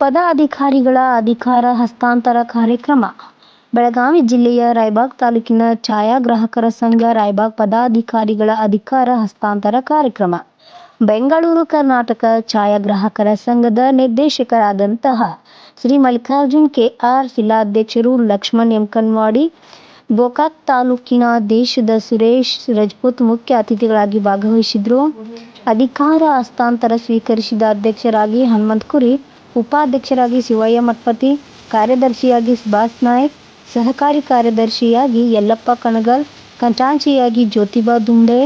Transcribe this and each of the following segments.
ಪದಾಧಿಕಾರಿಗಳ ಅಧಿಕಾರ ಹಸ್ತಾಂತರ ಕಾರ್ಯಕ್ರಮ. ಬೆಳಗಾವಿ ಜಿಲ್ಲೆಯ ರಾಯಬಾಗ್ ತಾಲೂಕಿನ ಛಾಯಾಗ್ರಾಹಕರ ಸಂಘ ರಾಯಬಾಗ್ ಪದಾಧಿಕಾರಿಗಳ ಅಧಿಕಾರ ಹಸ್ತಾಂತರ ಕಾರ್ಯಕ್ರಮ. ಬೆಂಗಳೂರು ಕರ್ನಾಟಕ ಛಾಯಾಗ್ರಾಹಕರ ಸಂಘದ ನಿರ್ದೇಶಕರಾದಂತಹ ಶ್ರೀ ಮಲ್ಲಿಕಾರ್ಜುನ್ ಕೆ ಆರ್ ಜಿಲ್ಲಾಧ್ಯಕ್ಷರು ಲಕ್ಷ್ಮಣ್ ಎಂಕನ್ವಾಡಿ ಗೋಕಾಕ್ ತಾಲೂಕಿನ ದೇಶದ ಸುರೇಶ್ ರಜಪೂತ್ ಮುಖ್ಯ ಅತಿಥಿಗಳಾಗಿ ಭಾಗವಹಿಸಿದ್ರು. ಅಧಿಕಾರ ಹಸ್ತಾಂತರ ಸ್ವೀಕರಿಸಿದ ಅಧ್ಯಕ್ಷರಾಗಿ ಹನುಮಂತ ಕುರಿ ಉಪಾಧ್ಯಕ್ಷರಾಗಿ ಶಿವಯ್ಯ ಮಠಪತಿ ಕಾರ್ಯದರ್ಶಿಯಾಗಿ ಸುಭಾಷ್ ನಾಯ್ಕ್, ಸಹಕಾರಿ ಕಾರ್ಯದರ್ಶಿಯಾಗಿ ಯಲ್ಲಪ್ಪ ಕಣಗಲ್, ಖಜಾಂಚಿಯಾಗಿ ಜ್ಯೋತಿಬಾ ದುಂಡೆ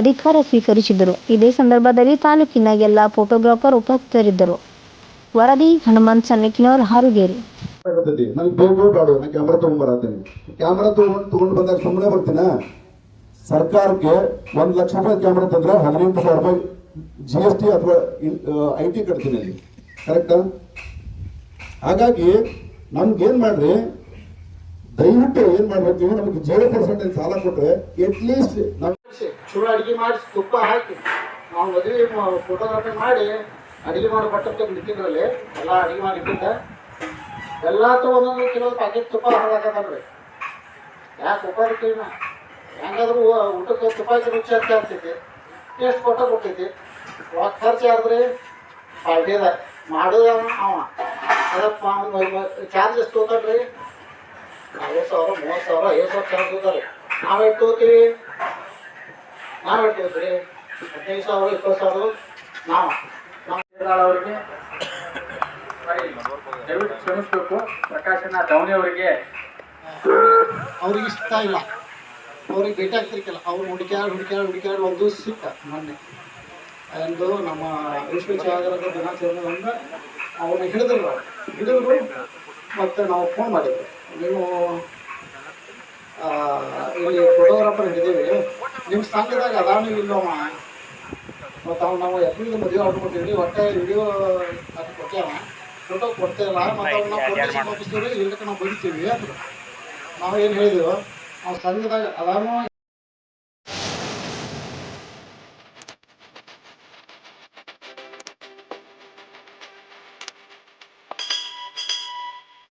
ಅಧಿಕಾರ ಸ್ವೀಕರಿಸಿದರು. ಇದೇ ಸಂದರ್ಭದಲ್ಲಿ ತಾಲೂಕಿನ ಎಲ್ಲ ಫೋಟೋಗ್ರಾಫರ್ ಉಪಸ್ಥಿತರಿದ್ದರು. ವರದಿ, ಹನುಮಂತ್ ಸಣ್ಣಕಿನವರು ಹಾರುಗೇರಿ. ಸರ್ಕಾರಕ್ಕೆ ಒಂದ್ ಲಕ್ಷ ರೂಪಾಯಿ ಕ್ಯಾಮ್ರಾ ತಂದ್ರೆ ಹದಿನೆಂಟು ಸಾವಿರ ರೂಪಾಯಿ ಜಿ ಎಸ್ ಟಿ ಅಥವಾ ಐ ಟಿ ಕಟ್ತೀನಿ ಅಲ್ಲಿ. ಕರೆಕ್ಟಾ ಹಾಗಾಗಿ ನಮ್ಗೆ ಏನ್ ಮಾಡ್ರಿ, ದಯವಿಟ್ಟು ಏನ್ ಮಾಡ್ಬೇಕು? ನೀವು ನಮ್ಗೆ ಜೀರೋ ಪರ್ಸೆಂಟ್ ಸಾಲ ಕೊಟ್ರೆ ಅಟ್ ಲೀಸ್ಟ್ ನಾವು ಚಲೋ ಅಡಿಗೆ ಮಾಡಿ, ತುಪ್ಪ ಹಾಕಿ. ನಾವು ಮದುವೆ ಫೋಟೋಗ್ರಾಫಿ ಮಾಡಿ, ಅಡಿಗೆ ಮಾಡೋ ಬಟ್ಟೆ ನಿಂತಿದ್ರಲ್ಲಿ ಎಲ್ಲ ಅಡಿಗೆ ಮಾಡಿ ಇಟ್ಟಿದ್ದೆ. ಎಲ್ಲ ಒಂದೊಂದು ಕೆಲವು ಪ್ಯಾಕೆಟ್ ತುಪ್ಪ ಹಾಕತ್ತಲ್ರಿ ಯಾಕೆ ಇರ್ತೀವಿ ಹೆಂಗಾದ್ರು ಊಟಕ್ಕೆ ತುಪ್ಪ ರುಚಿ ಅಂತ ಆಗ್ತೈತಿ. ಟೇಸ್ಟ್ ಕೊಟ್ಟ ಕೊಟ್ಟೈತಿ ಖರ್ಚು ಆದ್ರಿ ಪಾರ್ಟಿದ ಮಾಡೋದು? ಅವ. ಅದಪ್ಪ ಚಾರ್ಜ್ ಎಷ್ಟು ತೊಗೊಳ್ರಿ ಐವತ್ತು ಸಾವಿರ ಮೂವತ್ತು ಸಾವಿರ ಐವತ್ತು ಸಾವಿರ ಚಾರ್ಜ್ ತೊಗೋತಾರೆ. ನಾವು ಎಷ್ಟು ತೊಗೋತೀವಿ? ನಾವು ಎಷ್ಟು ತೊಗೋತೀವಿ? ಹದಿನೈದು ಸಾವಿರ ಇಪ್ಪತ್ತು ಸಾವಿರ. ನಾವು. ನಾವು ಅವರಿಗೆ ದಯವಿಟ್ಟು ಕ್ಷಮಿಸಬೇಕು. ಪ್ರಕಾಶನ ಧವನಿ ಅವರಿಗೆ. ಅವ್ರಿಗೆ ಇಷ್ಟ ಇಲ್ಲ. ಅವ್ರಿಗೆ ಭೇಟಿ ಆಗ್ತಿರ್ಕಿಲ್ಲ ಅವ್ರು ಹುಡುಕ್ಯಾಡ್ ಹುಡುಕ್ಯಾಡ್ ಹುಡುಕ್ಯಾಡ್ ಒಂದು ಸಿಕ್ಕ ಮೊನ್ನೆ. ಎಂದು ನಮ್ಮ ವಿಶ್ವ ಛಾಯಾಗ್ರಹದ ದಿನಾಚರಣೆಯಿಂದ ಅವನ್ನ ಹಿಡಿದ್ರು. ಹಿಡಿದ್ರು ಮತ್ತು ನಾವು ಫೋನ್ ಮಾಡಿದ್ವಿ. ನೀವು ಇಲ್ಲಿ ಫೋಟೋಗ್ರಾಫರ್ ಹಿಡಿದೀವಿ ನಿಮ್ಮ ಸಂಘದಾಗ ಅದಾನು ಇಲ್ಲಮ್ಮ ಮತ್ತು ಅವ್ನು ನಾವು ಎಪ್ರಿಲ್ ಮದುವೆ ಆರ್ಡರ್ ಕೊಟ್ಟಿದ್ವಿ ಒಟ್ಟೆ ವಿಡಿಯೋ ಅದು ಕೊಟ್ಟೇವ ಫೋಟೋ ಕೊಡ್ತೇವಲ್ಲ ಮತ್ತು ಅವ್ನ ನಾವು ಒಪ್ಪಿಸ್ತೀವಿ ಇಲ್ಲಕ್ಕೆ ನಾವು ಬರೀತೀವಿ ಅಂದರು. ನಾವು ಏನು ಹೇಳಿದೆವು? ನಾವು ಸಂಘದಾಗ ಅದಾನು